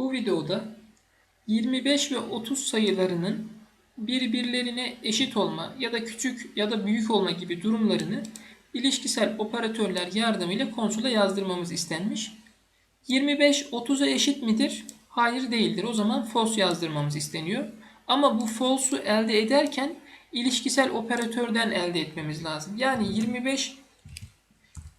Bu videoda 25 ve 30 sayılarının birbirlerine eşit olma ya da küçük ya da büyük olma gibi durumlarını ilişkisel operatörler yardımıyla konsola yazdırmamız istenmiş. 25 30'a eşit midir? Hayır değildir. O zaman false yazdırmamız isteniyor. Ama bu false'u elde ederken ilişkisel operatörden elde etmemiz lazım. Yani 25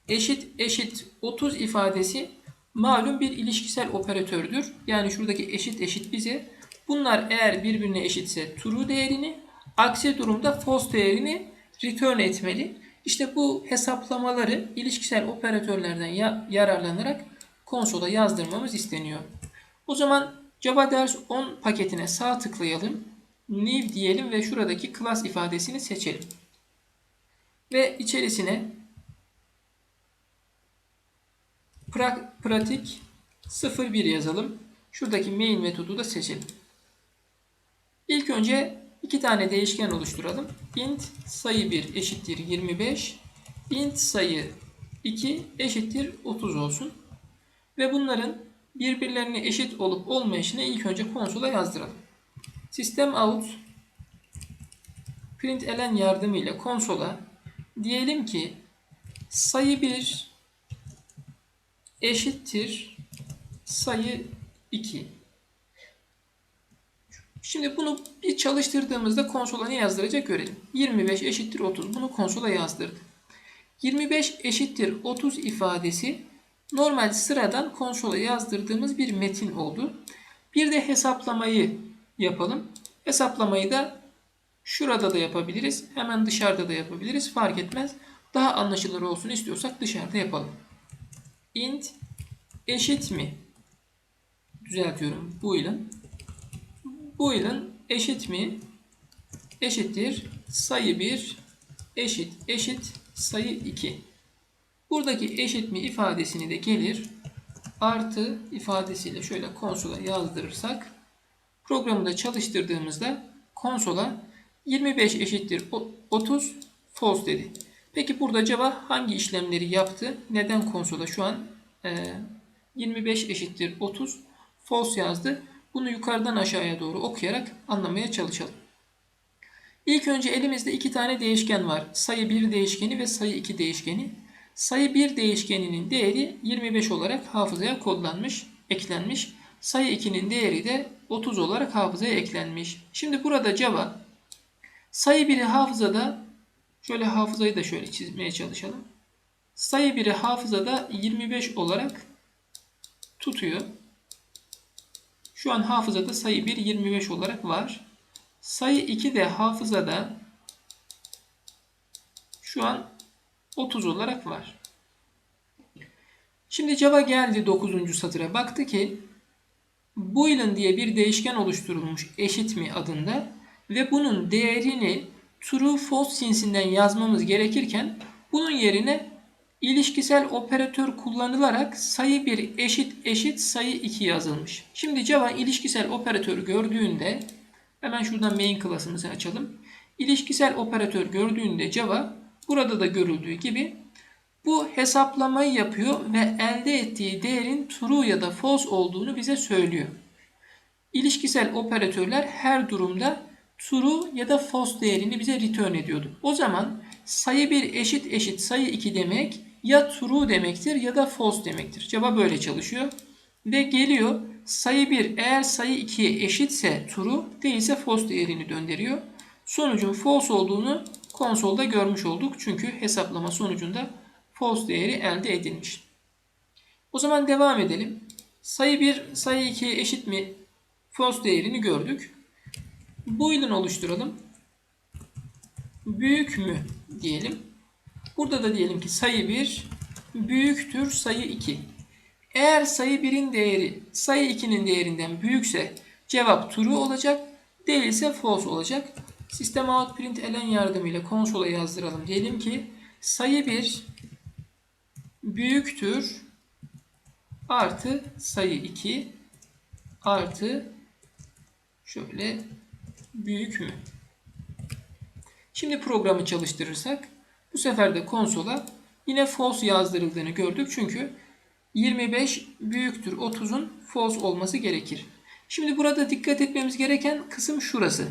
eşit eşit 30 ifadesi malum bir ilişkisel operatördür. Yani şuradaki eşit eşit bize bunlar eğer birbirine eşitse true değerini aksi durumda false değerini return etmeli. İşte bu hesaplamaları ilişkisel operatörlerden ya yararlanarak konsola yazdırmamız isteniyor. O zaman Java ders 10 paketine sağ tıklayalım. New diyelim ve şuradaki class ifadesini seçelim. Ve içerisine pra pratik 01 yazalım. Şuradaki main metodu da seçelim. İlk önce iki tane değişken oluşturalım. int sayı 1 eşittir 25. int sayı 2 eşittir 30 olsun. Ve bunların birbirlerine eşit olup olmayışını ilk önce konsola yazdıralım. System out println yardımıyla konsola diyelim ki sayı 1 eşittir sayı 2. Şimdi bunu bir çalıştırdığımızda konsola ne yazdıracak görelim. 25 eşittir 30. Bunu konsola yazdırdık. 25 eşittir 30 ifadesi normal sıradan konsola yazdırdığımız bir metin oldu. Bir de hesaplamayı yapalım. Hesaplamayı da şurada da yapabiliriz. Hemen dışarıda da yapabiliriz. Fark etmez. Daha anlaşılır olsun istiyorsak dışarıda yapalım. İnt eşit mi? Düzeltiyorum. Bu ilin eşit mi? Eşittir. Sayı 1 eşit eşit sayı 2. Buradaki eşit mi ifadesini de gelir artı ifadesiyle şöyle konsola yazdırırsak programı da çalıştırdığımızda konsola 25 eşittir 30 false dedi. Peki burada Java hangi işlemleri yaptı? Neden konsola şu an e, 25 eşittir 30 false yazdı? Bunu yukarıdan aşağıya doğru okuyarak anlamaya çalışalım. İlk önce elimizde iki tane değişken var. Sayı 1 değişkeni ve sayı 2 değişkeni. Sayı 1 değişkeninin değeri 25 olarak hafızaya kodlanmış, eklenmiş. Sayı 2'nin değeri de 30 olarak hafızaya eklenmiş. Şimdi burada Java sayı 1'i hafızada şöyle hafızayı da şöyle çizmeye çalışalım. Sayı 1'i hafızada 25 olarak tutuyor. Şu an hafızada sayı 1 25 olarak var. Sayı 2 de hafızada şu an 30 olarak var. Şimdi Java geldi 9. satıra. Baktı ki boolean diye bir değişken oluşturulmuş eşit mi adında ve bunun değerini true false cinsinden yazmamız gerekirken bunun yerine ilişkisel operatör kullanılarak sayı 1 eşit eşit sayı 2 yazılmış. Şimdi Java ilişkisel operatör gördüğünde hemen şuradan main klasımızı açalım. İlişkisel operatör gördüğünde Java burada da görüldüğü gibi bu hesaplamayı yapıyor ve elde ettiği değerin true ya da false olduğunu bize söylüyor. İlişkisel operatörler her durumda true ya da false değerini bize return ediyordu. O zaman sayı 1 eşit eşit sayı 2 demek ya true demektir ya da false demektir. Cevap böyle çalışıyor. Ve geliyor sayı 1 eğer sayı 2'ye eşitse true değilse false değerini döndürüyor. Sonucun false olduğunu konsolda görmüş olduk. Çünkü hesaplama sonucunda false değeri elde edilmiş. O zaman devam edelim. Sayı 1 sayı 2'ye eşit mi? False değerini gördük. Boolean oluşturalım. Büyük mü diyelim. Burada da diyelim ki sayı 1 büyüktür sayı 2. Eğer sayı 1'in değeri sayı 2'nin değerinden büyükse cevap true olacak. Değilse false olacak. Sistem out print elen yardımıyla konsola yazdıralım. Diyelim ki sayı 1 büyüktür artı sayı 2 artı şöyle büyük mü? Şimdi programı çalıştırırsak bu sefer de konsola yine false yazdırıldığını gördük. Çünkü 25 büyüktür 30'un false olması gerekir. Şimdi burada dikkat etmemiz gereken kısım şurası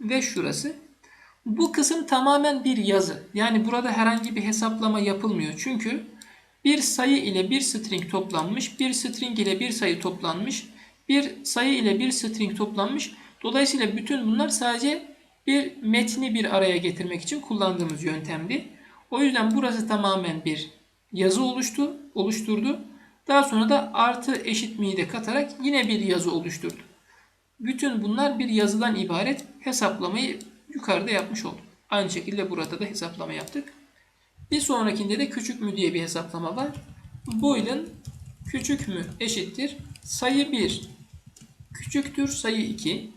ve şurası. Bu kısım tamamen bir yazı. Yani burada herhangi bir hesaplama yapılmıyor. Çünkü bir sayı ile bir string toplanmış, bir string ile bir sayı toplanmış, bir sayı ile bir string toplanmış. Dolayısıyla bütün bunlar sadece bir metni bir araya getirmek için kullandığımız yöntemdi. O yüzden burası tamamen bir yazı oluştu, oluşturdu. Daha sonra da artı eşit de katarak yine bir yazı oluşturdu. Bütün bunlar bir yazıdan ibaret hesaplamayı yukarıda yapmış olduk. Aynı şekilde burada da hesaplama yaptık. Bir sonrakinde de küçük mü diye bir hesaplama var. Boolean küçük mü eşittir sayı 1 küçüktür sayı 2.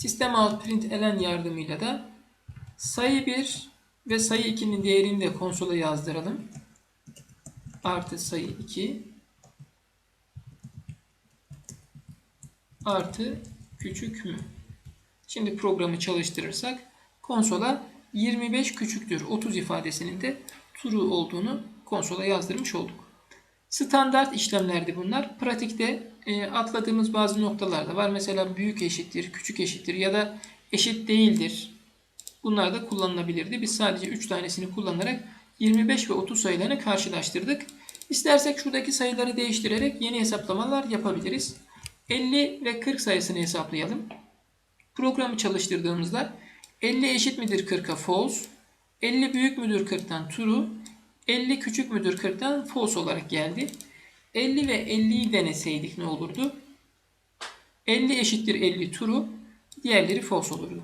Sistem out print elen yardımıyla da sayı 1 ve sayı 2'nin değerini de konsola yazdıralım. Artı sayı 2 artı küçük mü? Şimdi programı çalıştırırsak konsola 25 küçüktür 30 ifadesinin de true olduğunu konsola yazdırmış olduk. Standart işlemlerdi bunlar. Pratikte e, atladığımız bazı noktalar da var. Mesela büyük eşittir, küçük eşittir ya da eşit değildir. Bunlar da kullanılabilirdi. Biz sadece 3 tanesini kullanarak 25 ve 30 sayılarını karşılaştırdık. İstersek şuradaki sayıları değiştirerek yeni hesaplamalar yapabiliriz. 50 ve 40 sayısını hesaplayalım. Programı çalıştırdığımızda 50 eşit midir 40'a false, 50 büyük müdür 40'tan true, 50 küçük müdür 40'tan false olarak geldi. 50 ve 50'yi deneseydik ne olurdu? 50 eşittir 50 true, diğerleri false olurdu.